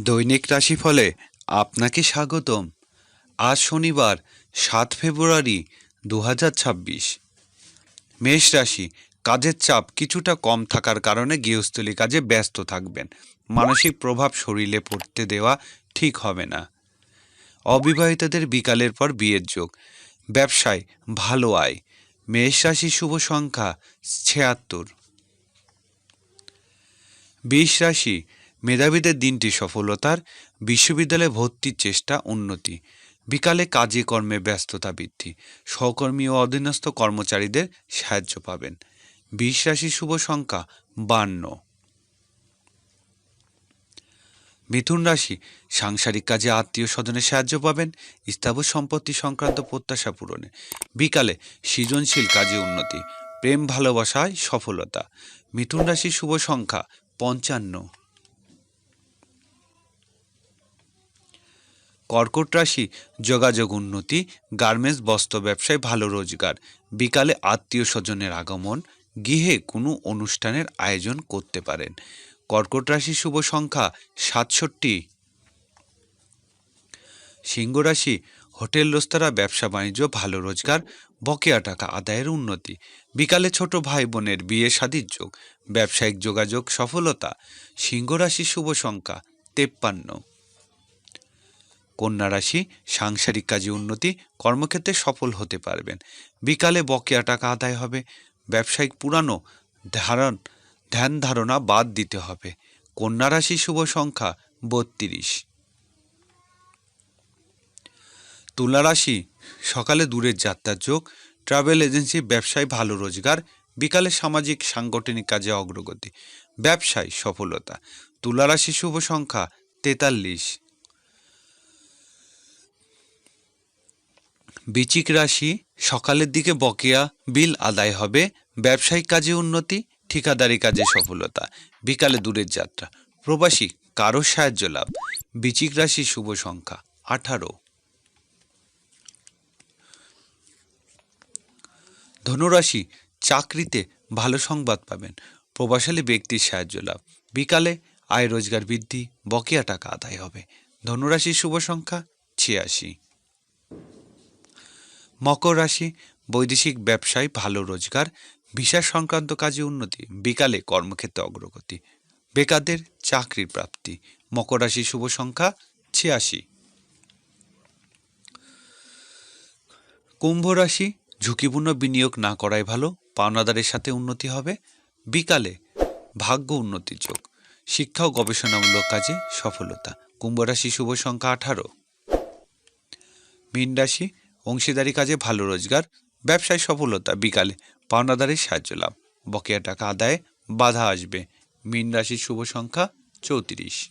দৈনিক রাশিফলে আপনাকে স্বাগতম। আজ শনিবার, সাত ফেব্রুয়ারি দু হাজার ছাব্বিশ। মেষ রাশি, কাজের চাপ কিছুটা কম থাকার কারণে গৃহস্থলী কাজে ব্যস্ত থাকবেন। মানসিক প্রভাব শরীরে পড়তে দেওয়া ঠিক হবে না। অবিবাহিতদের বিকালের পর বিয়ের যোগ। ব্যবসায় ভালো আয়। মেষ রাশি শুভ সংখ্যা ছিয়াত্তর। বিশ রাশি মেধাবীদের দিনটি সফলতার বিশ্ববিদ্যালয়ে ভর্তির চেষ্টা উন্নতি। বিকালে কাজে কর্মে ব্যস্ততা বৃদ্ধি। সহকর্মী ও অধীনস্থ কর্মচারীদের সাহায্য পাবেন। বিশ রাশি শুভ সংখ্যা বান্ন। মিথুন রাশি, সাংসারিক কাজে আত্মীয় স্বজনের সাহায্য পাবেন, স্থাবর সম্পত্তি সংক্রান্ত প্রত্যাশা পূরণে। বিকালে সৃজনশীল কাজে উন্নতি, প্রেম ভালোবাসায় সফলতা। মিথুন রাশি শুভ সংখ্যা পঞ্চান্ন। কর্কট রাশি, যোগাযোগ উন্নতি, গার্মেন্টস, বস্ত্র ব্যবসায় ভালো রোজগার, বিকালে আত্মীয় স্বজনের আগমন, গৃহে কোনো অনুষ্ঠানের আয়োজন করতে পারেন। কর্কট রাশি শুভ সংখ্যা সাতষট্টি। সিংহ রাশি, হোটেল, রেস্তোরাঁ, ব্যবসা, বাণিজ্য, ভালো রোজগার, বকেয়া টাকা আদায়ের উন্নতি। বিকালে ছোট ভাই বোনের বিয়ে শাদির যোগ, ব্যবসায়িক যোগাযোগ, সফলতা। সিংহ রাশি শুভ সংখ্যা তেপ্পান্ন। কন্যা রাশি, সাংসারিক কাজে উন্নতি, কর্মক্ষেত্রে সফল হতে পারবেন। বিকালে বকেয়া টাকা আদায় হবে, ব্যবসায়িক পুরানো ধারণ, ধ্যান ধারণা বাদ দিতে হবে। কন্যা রাশি শুভ সংখ্যা বত্রিশ। তুলা রাশি, সকালে দূরের যাত্রার যোগ, ট্রাভেল এজেন্সি, ব্যবসায় ভালো রোজগার, বিকালে সামাজিক, সাংগঠনিক কাজে অগ্রগতি, ব্যবসায় সফলতা। তুলা রাশি শুভ সংখ্যা তেতাল্লিশ। বিচিক রাশি, সকালের দিকে বকেয়া বিল আদায় হবে, ব্যবসায়িক কাজে উন্নতি, ঠিকাদারি কাজে সফলতা, বিকালে দূরের যাত্রা। প্রবাসী, কারও সাহায্য লাভ। বিচিক রাশি শুভ সংখ্যা, আঠারো। ধনুরাশি, চাকরিতে ভালো সংবাদ পাবেন প্রভাবশালী ব্যক্তির সাহায্য লাভ। বিকালে আয় রোজগার বৃদ্ধি, বকেয়া টাকা আদায় হবে। ধনুরাশির শুভ সংখ্যা, ছিয়াশি। মকর রাশি, বৈদেশিক ব্যবসায় ভালো রোজগার ভিসা সংক্রান্ত কাজে উন্নতি, বিকালে কর্মক্ষেত্রে অগ্রগতি, বেকারদের চাকরির প্রাপ্তি, মকর রাশি শুভ সংখ্যা ছিয়াশি। কুম্ভ রাশি, ঝুঁকিপূর্ণ বিনিয়োগ না করাই ভালো, পাওনাদারের সাথে উন্নতি হবে, বিকালে ভাগ্য উন্নতির যোগ, শিক্ষা ও গবেষণামূলক কাজে সফলতা, কুম্ভ রাশি শুভ সংখ্যা আঠারো। মীন রাশি অংশীদারি কাজে ভালো রোজগার, ব্যবসায় সফলতা, বিকালে পাওনাদারের সাহায্য লাভ। বকেয়া টাকা আদায়ে বাধা আসবে। মীন রাশির শুভ সংখ্যা চৌত্রিশ।